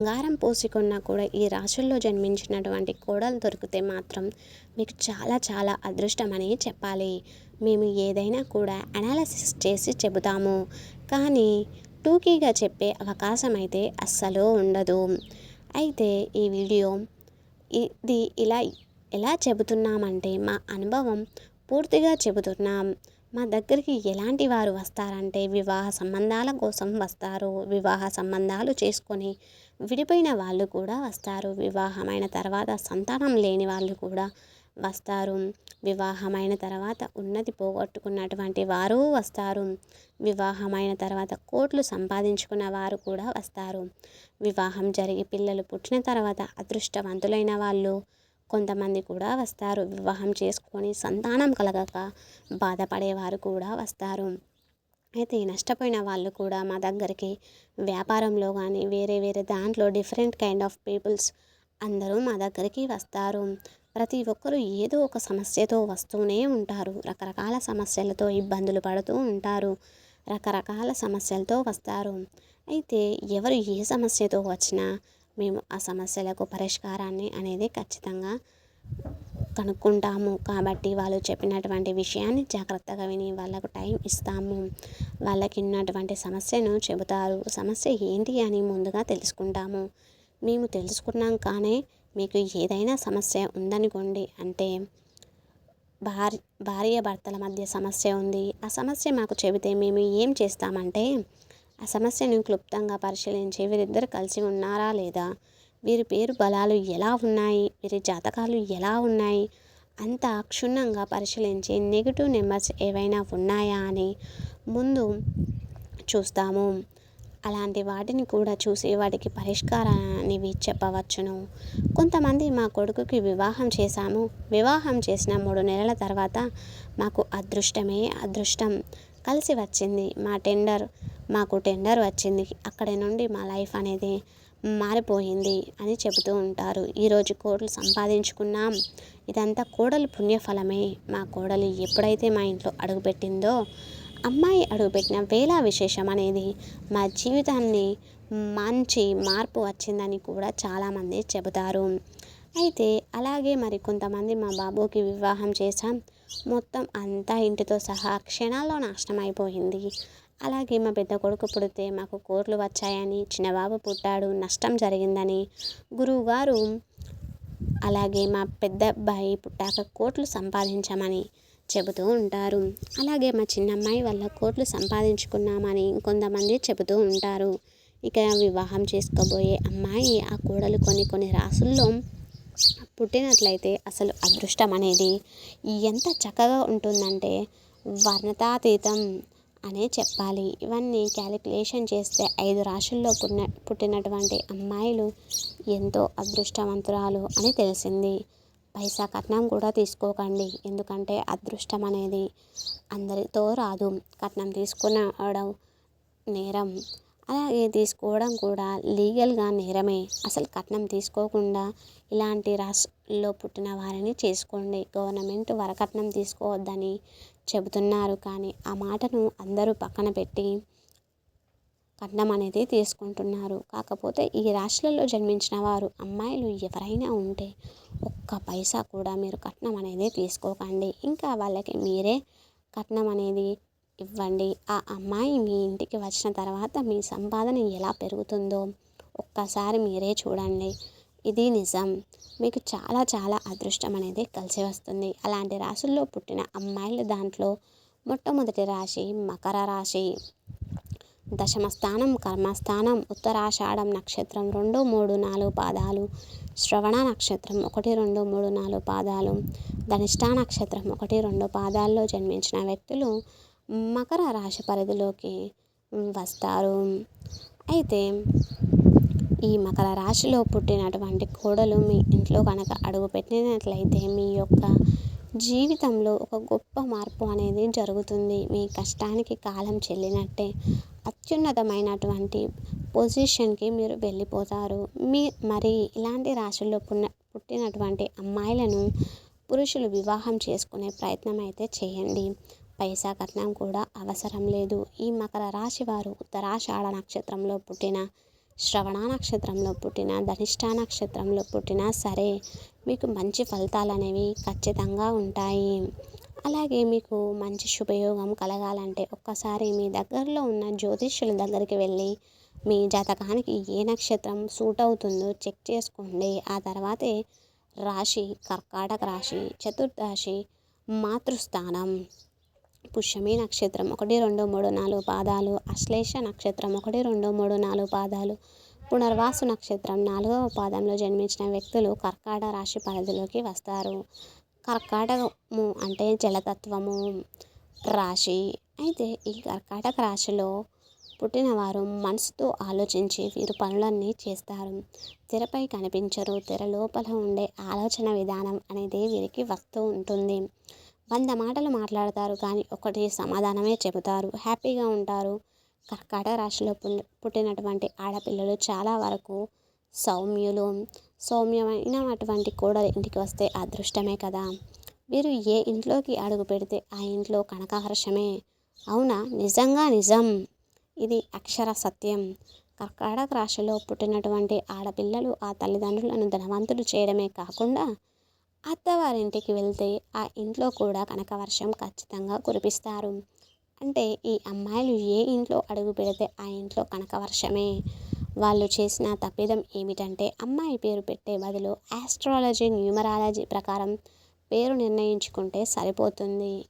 బంగారం పోసుకున్నా కూడా ఈ రాశుల్లో జన్మించినటువంటి కోడలు దొరికితే మాత్రం మీకు చాలా చాలా అదృష్టం అని చెప్పాలి. మేము ఏదైనా కూడా అనాలసిస్ చేసి చెబుతాము. కానీ టూకీగా చెప్పే అవకాశం అయితే అస్సలు ఉండదు. అయితే ఈ వీడియో ఇది ఇలా ఎలా చెబుతున్నామంటే మా అనుభవం పూర్తిగా చెబుతున్నాం. మా దగ్గరికి ఎలాంటి వారు వస్తారంటే వివాహ సంబంధాల కోసం వస్తారు. వివాహ సంబంధాలు చేసుకొని విడిపోయిన వాళ్ళు కూడా వస్తారు. వివాహమైన తర్వాత సంతానం లేని వాళ్ళు కూడా వస్తారు. వివాహమైన తర్వాత ఉన్నతి పోగొట్టుకున్నటువంటి వారు వస్తారు. వివాహమైన తర్వాత కోట్లు సంపాదించుకున్న వారు కూడా వస్తారు. వివాహం జరిగి పిల్లలు పుట్టిన తర్వాత అదృష్టవంతులైన వాళ్ళు కొంతమంది కూడా వస్తారు. వివాహం చేసుకొని సంతానం కలగక బాధపడేవారు కూడా వస్తారు. అయితే నష్టపోయిన వాళ్ళు కూడా మా దగ్గరికి వ్యాపారంలో కానీ వేరే వేరే దాంట్లో డిఫరెంట్ కైండ్ ఆఫ్ పీపుల్స్ అందరూ మా దగ్గరికి వస్తారు. ప్రతి ఒక్కరూ ఏదో ఒక సమస్యతో వస్తూనే ఉంటారు. రకరకాల సమస్యలతో ఇబ్బందులు పడుతూ ఉంటారు. రకరకాల సమస్యలతో వస్తారు. అయితే ఎవరు ఏ సమస్యతో వచ్చినా మేము ఆ సమస్యలకు పరిష్కారాన్ని అనేది ఖచ్చితంగా కనుక్కుంటాము. కాబట్టి వాళ్ళు చెప్పినటువంటి విషయాన్ని జాగ్రత్తగా విని వాళ్ళకు టైం ఇస్తాము. వాళ్ళకి ఉన్నటువంటి సమస్యను చెబుతారు. సమస్య ఏంటి అని ముందుగా తెలుసుకుంటాము. మేము తెలుసుకున్నాం కానీ మీకు ఏదైనా సమస్య ఉందనుకోండి అంటే భార్య భార్య భర్తల మధ్య సమస్య ఉంది. ఆ సమస్య మాకు చెబితే మేము ఏం చేస్తామంటే ఆ సమస్యను క్లుప్తంగా పరిశీలించి వీరిద్దరు కలిసి ఉన్నారా లేదా? వీరి పేరు బలాలు ఎలా ఉన్నాయి? వీరి జాతకాలు ఎలా ఉన్నాయి? అంత క్షుణ్ణంగా పరిశీలించి నెగిటివ్ నెంబర్స్ ఏవైనా ఉన్నాయా అని ముందు చూస్తాము. అలాంటి వాటిని కూడా చూసి వాటికి పరిష్కారానివి చెప్పవచ్చును. కొంతమంది మా కొడుకుకి వివాహం చేశాము. వివాహం చేసిన మూడు నెలల తర్వాత మాకు అదృష్టమే అదృష్టం. కలిసి వచ్చింది మా టెండర్. మాకు టెండర్ వచ్చింది. అక్కడి నుండి మా లైఫ్ అనేది మారిపోయింది అని చెబుతూ ఉంటారు. ఈరోజు కోడలు సంపాదించుకున్నాం. ఇదంతా కోడలు పుణ్యఫలమే. మా కోడలు ఎప్పుడైతే మా ఇంట్లో అడుగుపెట్టిందో అమ్మాయి అడుగుపెట్టిన వేళ విశేషం అనేది మా జీవితాన్ని మంచి మార్పు వచ్చిందని కూడా చాలామంది చెబుతారు. అయితే అలాగే మరి కొంతమంది మా బాబుకి వివాహం చేశాం. మొత్తం అంతా ఇంటితో సహా క్షణాల్లో నాశనం అయిపోయింది. అలాగే మా పెద్ద కొడుకు పుడితే మాకు కోట్లు వచ్చాయని చిన్నబాబు పుట్టాడు నష్టం జరిగిందని గురువుగారు అలాగే మా పెద్ద అబ్బాయి పుట్టాక కోట్లు సంపాదించామని చెబుతూ ఉంటారు. అలాగే మా చిన్నమ్మాయి వల్ల కోట్లు సంపాదించుకున్నామని కొంతమంది చెబుతూ ఉంటారు. ఇక వివాహం చేసుకోబోయే అమ్మాయి ఆ కోడలు కొన్ని కొన్ని రాసుల్లో పుట్టినట్లయితే అసలు అదృష్టం అనేది ఎంత చక్కగా ఉంటుందంటే వర్ణతాతీతం అనే చెప్పాలి. ఇవన్నీ క్యాలిక్యులేషన్ చేస్తే ఐదు రాశుల్లో పుట్టిన పుట్టినటువంటి అమ్మాయిలు ఎంతో అదృష్టవంతురాలు అని తెలిసింది. పైసా కట్నం కూడా తీసుకోకండి. ఎందుకంటే అదృష్టం అనేది అందరితో రాదు. కట్నం తీసుకునడం నేరం. అలాగే తీసుకోవడం కూడా లీగల్గా నేరమే. అసలు కట్నం తీసుకోకుండా ఇలాంటి రాష్ట్రంలో పుట్టిన వారిని చేసుకోండి. గవర్నమెంట్ వరకట్నం తీసుకోవద్దని చెబుతున్నారు. కానీ ఆ మాటను అందరూ పక్కన పెట్టి కట్నం అనేది తీసుకుంటున్నారు. కాకపోతే ఈ రాశులలో జన్మించిన వారు అమ్మాయిలు ఎవరైనా ఉంటే ఒక్క పైసా కూడా మీరు కట్నం అనేది తీసుకోకండి. ఇంకా వాళ్ళకి మీరే కట్నం అనేది ఇవ్వండి. ఆ అమ్మాయి మీ ఇంటికి వచ్చిన తర్వాత మీ సంపాదన ఎలా పెరుగుతుందో ఒక్కసారి మీరే చూడండి. ఇది నిజం. మీకు చాలా చాలా అదృష్టం అనేది కలిసి వస్తుంది. అలాంటి రాశుల్లో పుట్టిన అమ్మాయిల దాంట్లో మొట్టమొదటి రాశి మకర రాశి. దశమ స్థానం కర్మస్థానం ఉత్తరాషాఢం నక్షత్రం రెండు మూడు నాలుగు పాదాలు. శ్రవణ నక్షత్రం ఒకటి రెండు మూడు నాలుగు పాదాలు. ధనిష్ఠా నక్షత్రం ఒకటి రెండు పాదాల్లో జన్మించిన వ్యక్తులు మకర రాశి పరిధిలోకి వస్తారు. అయితే ఈ మకర రాశిలో పుట్టినటువంటి కోడలు మీ ఇంట్లో కనుక అడుగు పెట్టినట్లయితే మీ యొక్క జీవితంలో ఒక గొప్ప మార్పు అనేది జరుగుతుంది. మీ కష్టానికి కాలం చెల్లినట్టే అత్యున్నతమైనటువంటి పొజిషన్కి మీరు వెళ్ళిపోతారు. మీ మరి ఇలాంటి రాశుల్లో పున్న పుట్టినటువంటి అమ్మాయిలను పురుషులు వివాహం చేసుకునే ప్రయత్నం అయితే చేయండి. పైసా కట్నం కూడా అవసరం లేదు. ఈ మకర రాశి వారు ఉత్తరాషాఢ నక్షత్రంలో పుట్టిన శ్రవణ నక్షత్రంలో పుట్టిన ధనిష్ట నక్షత్రంలో పుట్టినా సరే మీకు మంచి ఫలితాలు అనేవి ఖచ్చితంగా ఉంటాయి. అలాగే మీకు మంచి శుభయోగం కలగాలంటే ఒక్కసారి మీ దగ్గరలో ఉన్న జ్యోతిష్యుల దగ్గరికి వెళ్ళి మీ జాతకానికి ఏ నక్షత్రం సూట్ అవుతుందో చెక్ చేసుకోండి. ఆ తర్వాతే రాశి కర్కాటక రాశి చతుర్దశి మాతృస్థానం. పుష్యమి నక్షత్రం ఒకటి రెండు మూడు నాలుగు పాదాలు. అశ్లేష నక్షత్రం ఒకటి రెండు మూడు నాలుగు పాదాలు. పునర్వాసు నక్షత్రం నాలుగవ పాదంలో జన్మించిన వ్యక్తులు కర్కాట రాశి పరిధిలోకి వస్తారు. కర్కాటకము అంటే జలతత్వము రాశి. అయితే ఈ కర్కాటక రాశిలో పుట్టినవారు మనసుతో ఆలోచించి వీరు పనులన్నీ చేస్తారు. తెరపై కనిపించరు. తెర లోపల ఉండే ఆలోచన విధానం అనేది వీరికి వస్తూ ఉంటుంది. వంద మాటలు మాట్లాడతారు కానీ ఒకటి సమాధానమే చెబుతారు. హ్యాపీగా ఉంటారు. కర్కాట రాశిలో పుట్టినటువంటి ఆడపిల్లలు చాలా వరకు సౌమ్యులు. సౌమ్యమైనటువంటి కోడలు ఇంటికి వస్తే అదృష్టమే కదా. వీరు ఏ ఇంట్లోకి అడుగు పెడితే ఆ ఇంట్లో కనకహర్షమే. అవునా? నిజంగా నిజం. ఇది అక్షర సత్యం. కర్కాటక రాశిలో పుట్టినటువంటి ఆడపిల్లలు ఆ తల్లిదండ్రులను ధనవంతులు చేయడమే కాకుండా అత్తవారింటికి వెళ్తే ఆ ఇంట్లో కూడా కనకవర్షం ఖచ్చితంగా కురిపిస్తారు. అంటే ఈ అమ్మాయిలు ఏ ఇంట్లో అడుగు పెడితే ఆ ఇంట్లో కనకవర్షమే వాళ్ళు చేసిన తప్పిదం ఏమిటంటే అమ్మాయి పేరు పెట్టే బదులు ఆస్ట్రాలజీ న్యూమరాలజీ ప్రకారం పేరు నిర్ణయించుకుంటే సరిపోతుంది.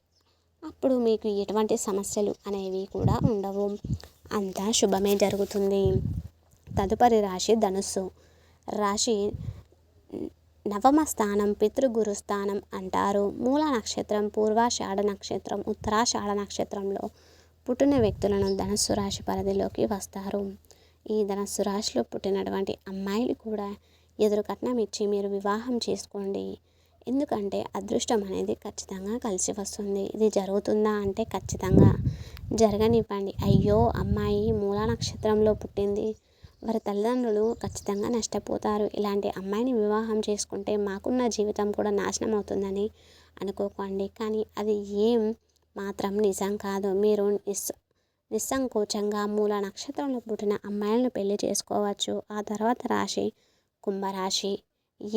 అప్పుడు మీకు ఎటువంటి సమస్యలు అనేవి కూడా ఉండవు. అంతా శుభమే జరుగుతుంది. తదుపరి రాశి ధనుస్సు. రాశి నవమ స్థానం పితృగురు స్థానం అంటారు. మూల నక్షత్రం పూర్వాషాఢ నక్షత్రం ఉత్తరాషాఢ నక్షత్రంలో పుట్టిన వ్యక్తులను ధనస్సు రాశి పరిధిలోకి వస్తారు. ఈ ధనస్సు రాశిలో పుట్టినటువంటి అమ్మాయిలు కూడా ఎదురు కట్నం ఇచ్చి మీరు వివాహం చేసుకోండి. ఎందుకంటే అదృష్టం అనేది ఖచ్చితంగా కలిసి వస్తుంది. ఇది జరుగుతుందా అంటే ఖచ్చితంగా. జరగనివ్వండి. అయ్యో అమ్మాయి మూల నక్షత్రంలో పుట్టింది. వారి తల్లిదండ్రులు ఖచ్చితంగా నష్టపోతారు. ఇలాంటి అమ్మాయిని వివాహం చేసుకుంటే మాకున్న జీవితం కూడా నాశనం అవుతుందని అనుకోకండి. కానీ అది ఏం మాత్రం నిజం కాదు. మీరు నిస్ నిస్సంకోచంగా మూల నక్షత్రంలో పుట్టిన అమ్మాయిలను పెళ్ళి చేసుకోవచ్చు. ఆ తర్వాత రాశి కుంభరాశి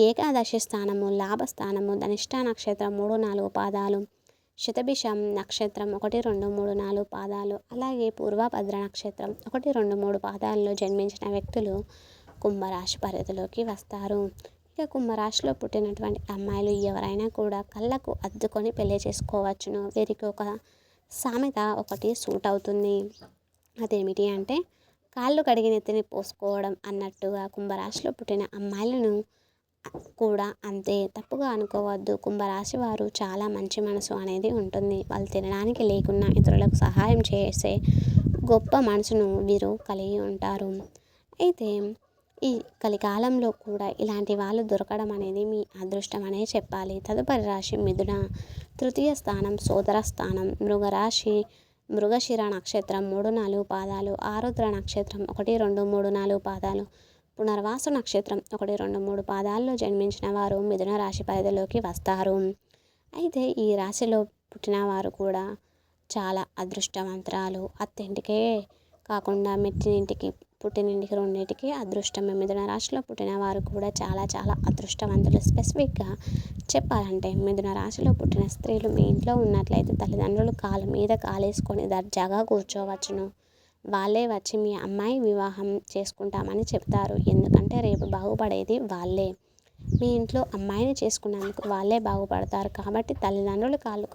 ఏకాదశి స్థానము లాభస్థానము ధనిష్ట నక్షత్రం మూడు నాలుగు పాదాలు శతభిషం నక్షత్రం ఒకటి రెండు మూడు నాలుగు పాదాలు. అలాగే పూర్వభద్ర నక్షత్రం ఒకటి రెండు మూడు పాదాల్లో జన్మించిన వ్యక్తులు కుంభరాశి పరిధిలోకి వస్తారు. ఇక కుంభరాశిలో పుట్టినటువంటి అమ్మాయిలు ఎవరైనా కూడా కళ్ళకు అద్దుకొని పెళ్ళి చేసుకోవచ్చును. వీరికి ఒక సామెత ఒకటి సూట్ అవుతుంది. అదేమిటి అంటే కాళ్ళు కడిగి నెత్తిని పోసుకోవడం అన్నట్టుగా కుంభరాశిలో పుట్టిన అమ్మాయిలను కూడా అంతే. తప్పుగా అనుకోవద్దు. కుంభరాశి వారు చాలా మంచి మనసు అనేది ఉంటుంది. వాళ్ళు తినడానికి లేకున్నా ఇతరులకు సహాయం చేసే గొప్ప మనసును వీరు కలిగి ఉంటారు. అయితే ఈ కలికాలంలో కూడా ఇలాంటి వాళ్ళు దొరకడం అనేది మీ అదృష్టం అనే చెప్పాలి. తదుపరి రాశి మిథున. తృతీయ స్థానం సోదర స్థానం. మృగరాశి. మృగశిర నక్షత్రం మూడు నాలుగు పాదాలు. ఆరుద్ర నక్షత్రం ఒకటి రెండు మూడు నాలుగు పాదాలు. పునర్వాసు నక్షత్రం ఒకటి రెండు మూడు పాదాల్లో జన్మించిన వారు మిథున రాశి పరిధిలోకి వస్తారు. అయితే ఈ రాశిలో పుట్టిన వారు కూడా చాలా అదృష్టవంతరాలు. అత్తింటికే కాకుండా మెట్టినింటికి పుట్టినింటికి రెండింటికి అదృష్టమే. మిథున రాశిలో పుట్టిన వారు కూడా చాలా చాలా అదృష్టవంతులు. స్పెసిఫిక్గా చెప్పాలంటే మిథున రాశిలో పుట్టిన స్త్రీలు మీ ఇంట్లో ఉన్నట్లయితే తల్లిదండ్రులు కాలు మీద కాలేసుకొని దర్జాగా కూర్చోవచ్చును. వాళ్ళే వచ్చి మీ అమ్మాయి వివాహం చేసుకుంటామని చెప్తారు. ఎందుకంటే రేపు బాగుపడేది వాళ్ళే. మీ ఇంట్లో అమ్మాయిని చేసుకున్నందుకు వాళ్ళే బాగుపడతారు. కాబట్టి తల్లిదండ్రులు కాళ్ళు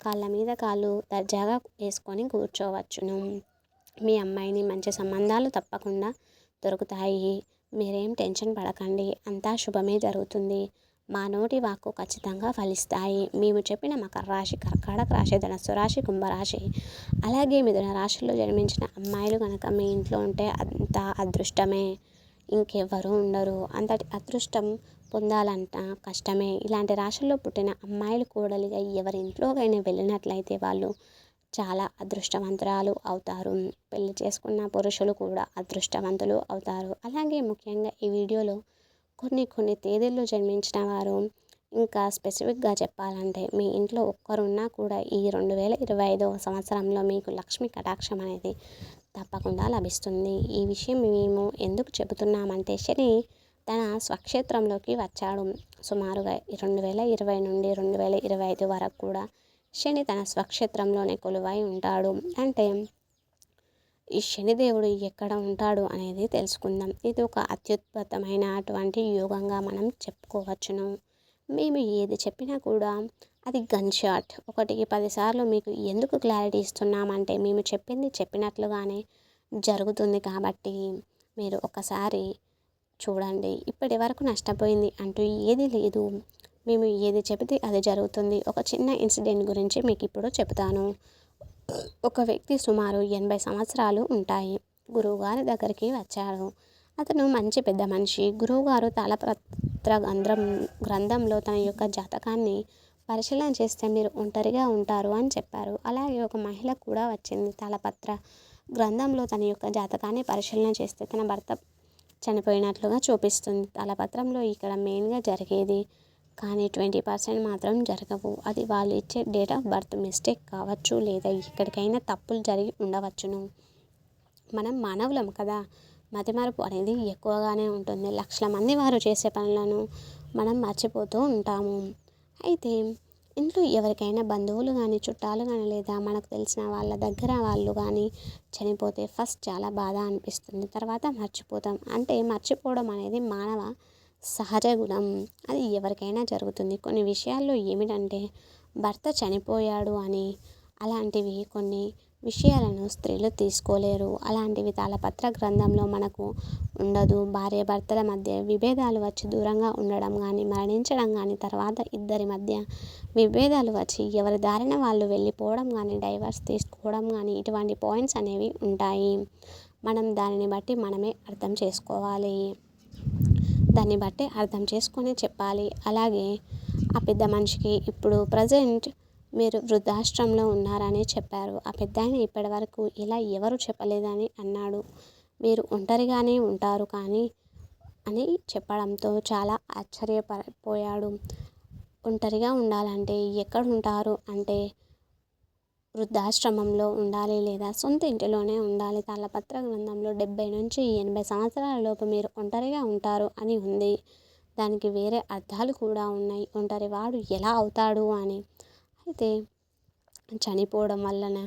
కాళ్ళ మీద కాళ్ళు దర్జాగా వేసుకొని కూర్చోవచ్చును. మీ అమ్మాయిని మంచి సంబంధాలు తప్పకుండా దొరుకుతాయి. మీరేం టెన్షన్ పడకండి. అంతా శుభమే జరుగుతుంది. మా నోటి వాక్కు ఖచ్చితంగా ఫలిస్తాయి. మేము చెప్పిన మకర రాశి కర్కాటక రాశి ధనస్సు రాశి కుంభరాశి అలాగే మిథున రాశిలో జన్మించిన అమ్మాయిలు కనుక మీ ఇంట్లో ఉంటే అంత అదృష్టమే. ఇంకెవ్వరూ ఉండరు. అంతటి అదృష్టం పొందాలంట కష్టమే. ఇలాంటి రాశుల్లో పుట్టిన అమ్మాయిలు కూడలిగా ఎవరి ఇంట్లోకైనా వెళ్ళినట్లయితే వాళ్ళు చాలా అదృష్టవంతురాలు అవుతారు. పెళ్ళి చేసుకున్న పురుషులు కూడా అదృష్టవంతులు అవుతారు. అలాగే ముఖ్యంగా ఈ వీడియోలో కొన్ని కొన్ని తేదీల్లో జన్మించిన వారు ఇంకా స్పెసిఫిక్గా చెప్పాలంటే మీ ఇంట్లో ఒక్కరున్నా కూడా ఈ రెండు వేల ఇరవై ఐదవ సంవత్సరంలో మీకు లక్ష్మి కటాక్షం అనేది తప్పకుండా లభిస్తుంది. ఈ విషయం మేము ఎందుకు చెబుతున్నామంటే శని తన స్వక్షేత్రంలోకి వచ్చాడు. సుమారుగా రెండు వేల ఇరవై నుండి రెండు వేల ఇరవై ఐదు వరకు కూడా శని తన స్వక్షేత్రంలోనే కొలువై ఉంటాడు. అంటే ఈ శనిదేవుడు ఎక్కడ ఉంటాడు అనేది తెలుసుకుందాం. ఇది ఒక అత్యుత్పతమైనటువంటి యోగంగా మనం చెప్పుకోవచ్చును. మేము ఏది చెప్పినా కూడా అది గన్ షాట్. ఒకటికి పదిసార్లు మీకు ఎందుకు క్లారిటీ ఇస్తున్నామంటే మేము చెప్పింది చెప్పినట్లుగానే జరుగుతుంది కాబట్టి మీరు ఒకసారి చూడండి. ఇప్పటి వరకు నష్టపోయింది అంటూ ఏది లేదు. మేము ఏది చెబితే అది జరుగుతుంది. ఒక చిన్న ఇన్సిడెంట్ గురించి మీకు ఇప్పుడు చెబుతాను. ఒక వ్యక్తి సుమారు ఎనభై సంవత్సరాలు ఉంటాయి. గురువుగారి దగ్గరికి వచ్చాడు అతను మంచి పెద్ద మనిషి. గురువుగారు తాళపత్ర గ్రంథం గ్రంథంలో తన యొక్క జాతకాన్ని పరిశీలన చేస్తే మీరు ఒంటరిగా ఉంటారు అని చెప్పారు. అలాగే ఒక మహిళ కూడా వచ్చింది. తాళపత్ర గ్రంథంలో తన యొక్క జాతకాన్ని పరిశీలన చేస్తే తన భర్త చనిపోయినట్లుగా చూపిస్తుంది. తాళపత్రంలో ఇక్కడ మెయిన్గా జరిగేది కానీ ట్వంటీ పర్సెంట్ మాత్రం జరగవు. అది వాళ్ళు ఇచ్చే డేట్ ఆఫ్ బర్త్ మిస్టేక్ కావచ్చు లేదా ఎక్కడికైనా తప్పులు జరిగి ఉండవచ్చును. మనం మానవులం కదా. మతిమరుపు అనేది ఎక్కువగానే ఉంటుంది. లక్షల మంది వారు చేసే పనులను మనం మర్చిపోతూ ఉంటాము. అయితే ఇంట్లో ఎవరికైనా బంధువులు కానీ చుట్టాలు కానీ లేదా మనకు తెలిసిన వాళ్ళ దగ్గర వాళ్ళు కానీ చనిపోతే ఫస్ట్ చాలా బాధ అనిపిస్తుంది. తర్వాత మర్చిపోతాం. అంటే మర్చిపోవడం అనేది మానవ సహజ గుణం. అది ఎవరికైనా జరుగుతుంది. కొన్ని విషయాల్లో ఏమిటంటే భర్త చనిపోయాడు అని అలాంటివి కొన్ని విషయాలను స్త్రీలు తీసుకోలేరు. అలాంటివి తాళపత్ర గ్రంథంలో మనకు ఉండదు. భార్య భర్తల మధ్య విభేదాలు వచ్చి దూరంగా ఉండడం కానీ మరణించడం కానీ తర్వాత ఇద్దరి మధ్య విభేదాలు వచ్చి ఎవరి దారిన వాళ్ళు వెళ్ళిపోవడం కానీ డైవర్స్ తీసుకోవడం కానీ ఇటువంటి పాయింట్స్ అనేవి ఉంటాయి. మనం దానిని బట్టి మనమే అర్థం చేసుకోవాలి. దాన్ని బట్టి అర్థం చేసుకొని చెప్పాలి. అలాగే ఆ పెద్ద మనిషికి ఇప్పుడు ప్రజెంట్ మీరు వృద్ధాశ్రమంలో ఉన్నారని చెప్పారు. ఆ పెద్ద ఆయన ఇప్పటి వరకు ఇలా ఎవరు చెప్పలేదని అన్నాడు. మీరు ఒంటరిగానే ఉంటారు కానీ అని చెప్పడంతో చాలా ఆశ్చర్యపడిపోయాడు ఒంటరిగా ఉండాలంటే ఎక్కడ ఉంటారు అంటే వృద్ధాశ్రమంలో ఉండాలి లేదా సొంత ఇంటిలోనే ఉండాలి. తాళపత్ర గ్రంథంలో డెబ్బై నుంచి ఎనభై సంవత్సరాల లోపు మీరు ఒంటరిగా ఉంటారు అని ఉంది. దానికి వేరే అర్థాలు కూడా ఉన్నాయి. ఒంటరి వాడు ఎలా అవుతాడు అని. అయితే చనిపోవడం వలన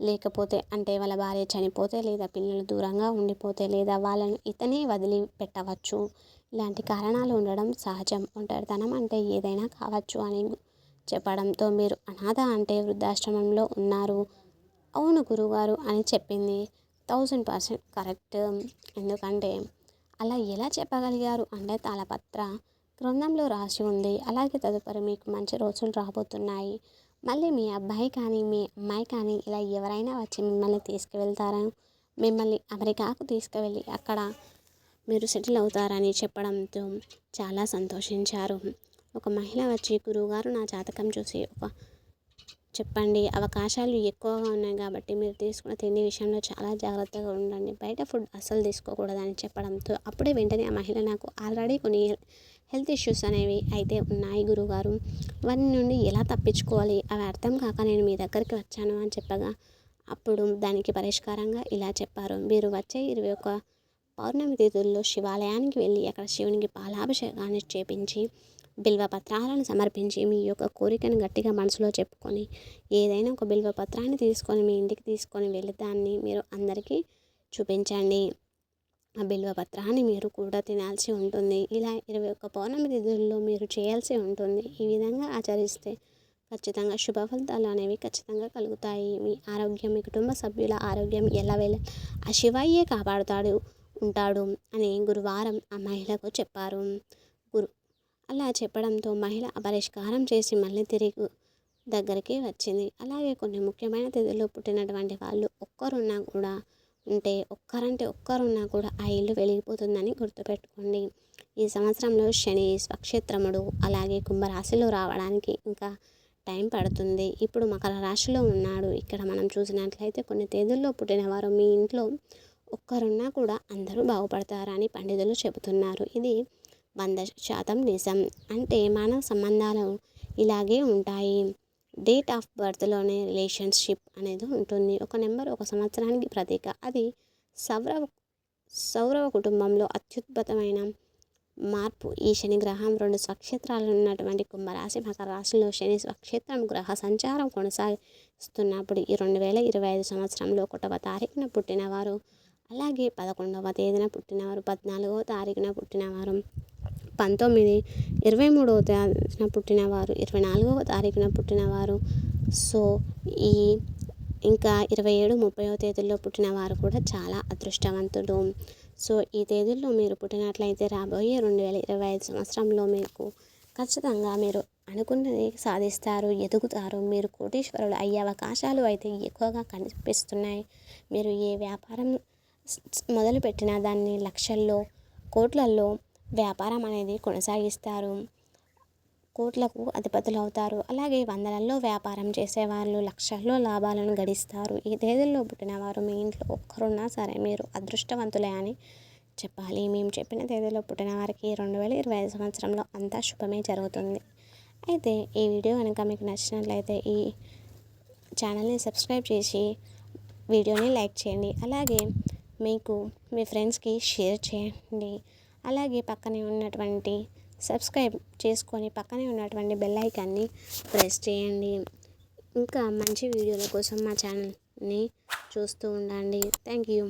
లేకపోతే అంటే వాళ్ళ భార్య చనిపోతే లేదా పిల్లలు దూరంగా ఉండిపోతే లేదా వాళ్ళను ఇతనే వదిలి పెట్టవచ్చు ఇలాంటి కారణాలు ఉండడం సహజం. ఒంటరితనం అంటే ఏదైనా కావచ్చు అని చెప్పడంతో మీరు అనాథ అంటే వృద్ధాశ్రమంలో ఉన్నారు. అవును గురువుగారు అని చెప్పింది. Thousand percent correct. ఎందుకంటే అలా ఎలా చెప్పగలిగారు అంటే తాళపత్ర గ్రంథంలో రాసి ఉంది. అలాగే తదుపరి మీకు మంచి రోజులు రాబోతున్నాయి. మళ్ళీ మీ అబ్బాయి కానీ మీ అమ్మాయి కానీ ఇలా ఎవరైనా వచ్చి మిమ్మల్ని తీసుకువెళ్తారా? మిమ్మల్ని అమెరికాకు తీసుకువెళ్ళి అక్కడ మీరు సెటిల్ అవుతారని చెప్పడంతో చాలా సంతోషించారు. ఒక మహిళ వచ్చి గురువుగారు నా జాతకం చూసి ఒక చెప్పండి. అవకాశాలు ఎక్కువగా ఉన్నాయి కాబట్టి మీరు తీసుకున్న తిండి విషయంలో చాలా జాగ్రత్తగా ఉండండి. బయట ఫుడ్ అస్సలు తీసుకోకూడదని చెప్పడంతో అప్పుడే వెంటనే ఆ మహిళ నాకు ఆల్రెడీ కొన్ని హెల్త్ ఇష్యూస్ అనేవి అయితే ఉన్నాయి గురుగారు వాటి నుండి ఎలా తప్పించుకోవాలి? అవి అర్థం కాక నేను మీ దగ్గరికి వచ్చాను అని చెప్పగా అప్పుడు దానికి పరిష్కారంగా ఇలా చెప్పారు. మీరు వచ్చే ఇరవై ఒక పౌర్ణమి తిథుల్లో శివాలయానికి వెళ్ళి అక్కడ శివునికి పాలాభిషేకాన్ని చేపించి బిల్వ పత్రాలను సమర్పించి మీ యొక్క కోరికను గట్టిగా మనసులో చెప్పుకొని ఏదైనా ఒక బిల్వ పత్రాన్ని తీసుకొని మీ ఇంటికి తీసుకొని వెళ్ళి దాన్ని మీరు అందరికీ చూపించండి. ఆ బిల్వ పత్రాన్ని మీరు కూడా తినాల్సి ఉంటుంది. ఇలా ఇరవై ఒక్క పౌర్ణమి తిథుల్లో మీరు చేయాల్సి ఉంటుంది. ఈ విధంగా ఆచరిస్తే ఖచ్చితంగా శుభ ఫలితాలు అనేవి ఖచ్చితంగా కలుగుతాయి. మీ ఆరోగ్యం మీ కుటుంబ సభ్యుల ఆరోగ్యం ఎలా వెళ్ళ ఆ శివయ్యే కాపాడుతాడు ఉంటాడు అని గురువారం ఆ మహిళకు చెప్పారు. అలా చెప్పడంతో మహిళ పరిష్కారం చేసి మళ్ళీ తిరిగి దగ్గరికి వచ్చింది. అలాగే కొన్ని ముఖ్యమైన తిథుల్లో పుట్టినటువంటి వాళ్ళు ఒక్కరున్నా కూడా ఉంటే ఒక్కరంటే ఒక్కరున్నా కూడా ఆ ఇల్లు వెలిగిపోతుందని గుర్తుపెట్టుకోండి. ఈ సంవత్సరంలో శని స్వక్షేత్రముడు అలాగే కుంభరాశిలో రావడానికి ఇంకా టైం పడుతుంది. ఇప్పుడు మకర రాశిలో ఉన్నాడు. ఇక్కడ మనం చూసినట్లయితే కొన్ని తేదీల్లో పుట్టినవారు మీ ఇంట్లో ఒక్కరున్నా కూడా అందరూ బాగుపడతారని పండితులు చెబుతున్నారు. ఇది వంద శాతం నిజం. అంటే మానవ సంబంధాలు ఇలాగే ఉంటాయి. డేట్ ఆఫ్ బర్త్లోనే రిలేషన్షిప్ అనేది ఉంటుంది. ఒక నెంబర్ ఒక సంవత్సరానికి ప్రతీక. అది సౌరవ సౌరవ కుటుంబంలో అత్యుద్భుతమైన మార్పు. ఈ శని గ్రహం రెండు స్వక్షేత్రాలు ఉన్నటువంటి కుంభరాశి మకర రాశిలో శని స్వక్షేత్రం గ్రహ సంచారం కొనసాగిస్తున్నప్పుడు ఈ రెండు వేల ఇరవై ఐదు సంవత్సరంలో ఒకటవ తారీఖున పుట్టినవారు అలాగే పదకొండవ తేదీన పుట్టినవారు పద్నాలుగవ తారీఖున పుట్టినవారు. పంతొమ్మిది ఇరవై మూడవ తారీఖున పుట్టినవారు ఇరవై నాలుగవ తారీఖున పుట్టినవారు. సో ఈ ఇంకా ఇరవై ఏడు ముప్పైవ తేదీల్లో పుట్టిన వారు కూడా చాలా అదృష్టవంతుడు సో ఈ తేదీల్లో మీరు పుట్టినట్లయితే రాబోయే రెండు వేల ఇరవై ఐదు సంవత్సరంలో మీకు ఖచ్చితంగా మీరు అనుకున్నది సాధిస్తారు ఎదుగుతారు. మీరు కోటీశ్వరులు అయ్యే అవకాశాలు అయితే ఎక్కువగా కనిపిస్తున్నాయి. మీరు ఏ వ్యాపారం మొదలుపెట్టినా దాన్ని లక్షల్లో కోట్లల్లో వ్యాపారం అనేది కొనసాగిస్తారు. కోట్లకు అధిపతులు అవుతారు. అలాగే వందలల్లో వ్యాపారం చేసేవాళ్ళు లక్షల్లో లాభాలను గడిస్తారు. ఈ తేదీల్లో పుట్టినవారు మీ ఇంట్లో ఒక్కరున్నా సరే మీరు అదృష్టవంతులే అని చెప్పాలి. మేము చెప్పిన తేదీలో పుట్టిన వారికి రెండు వేల ఇరవై ఐదు సంవత్సరంలో అంతా శుభమే జరుగుతుంది. అయితే ఈ వీడియో కనుక మీకు నచ్చినట్లయితే ఈ ఛానల్ని సబ్స్క్రైబ్ చేసి వీడియోని లైక్ చేయండి. అలాగే మీకు మీ ఫ్రెండ్స్కి షేర్ చేయండి. అలాగే పక్కనే ఉన్నటువంటి సబ్స్క్రైబ్ చేసుకొని పక్కనే ఉన్నటువంటి బెల్ ఐకాన్ని ప్రెస్ చేయండి. ఇంకా మంచి వీడియోల కోసం మా ఛానల్ని చూస్తూ ఉండండి. Thank you